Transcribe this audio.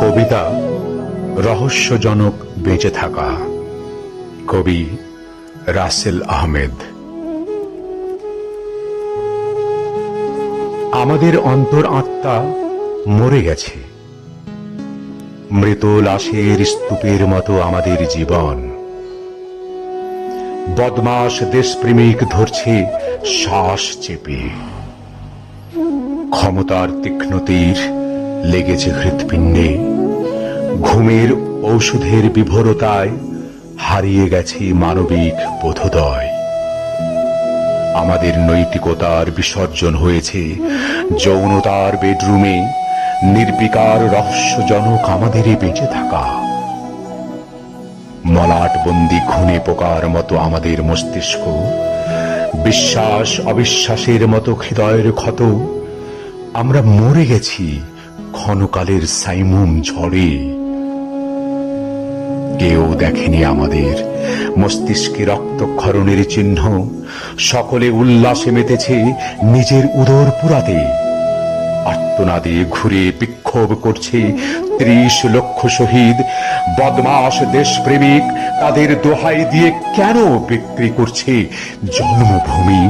কবিতা রহস্যজনক বেঁচে থাকা। কবি রাসেল আহমেদ। আমাদের অন্তর আত্মা মরে গেছে। মৃত লাশের স্তূপের মতো আমাদের জীবন। বদমাস দেশপ্রেমিক ধরছে শ্বাস চেপে। ক্ষমতার তীক্ষ্ণ তীর লেগেছে হৃৎপিণ্ডে। ঘুমের ঔষধের বিভোরতায় হারিয়ে গেছে মানবিক বোধোদয়। আমাদের নৈতিকতার বিসর্জন হয়েছে যৌনতার বেডরুমে, নির্বিকার রহস্যজনক আমাদেরই বেঁচে থাকা। মলাটবন্দি ঘুনে পোকার মতো আমাদের মস্তিষ্ক বিশ্বাস অবিশ্বাসের মতো হৃদয়ের ক্ষত, আমরা মরে গেছি ক্ষণকালের সাইমুম ঝড়ে। কেউ দেখেনি আমাদের। মস্তিষ্কে রক্তক্ষরণের চিহ্ন। সকলে উল্লাসে মেতেছে নিজের উদর পুরাতে আত্মনাদে ঘুরে বিক্ষোভ করছে ত্রিশ লক্ষ শহীদ। বদমাস দেশপ্রেমিক তাদের দোহাই দিয়ে কেন বিক্রি করছে জন্মভূমি?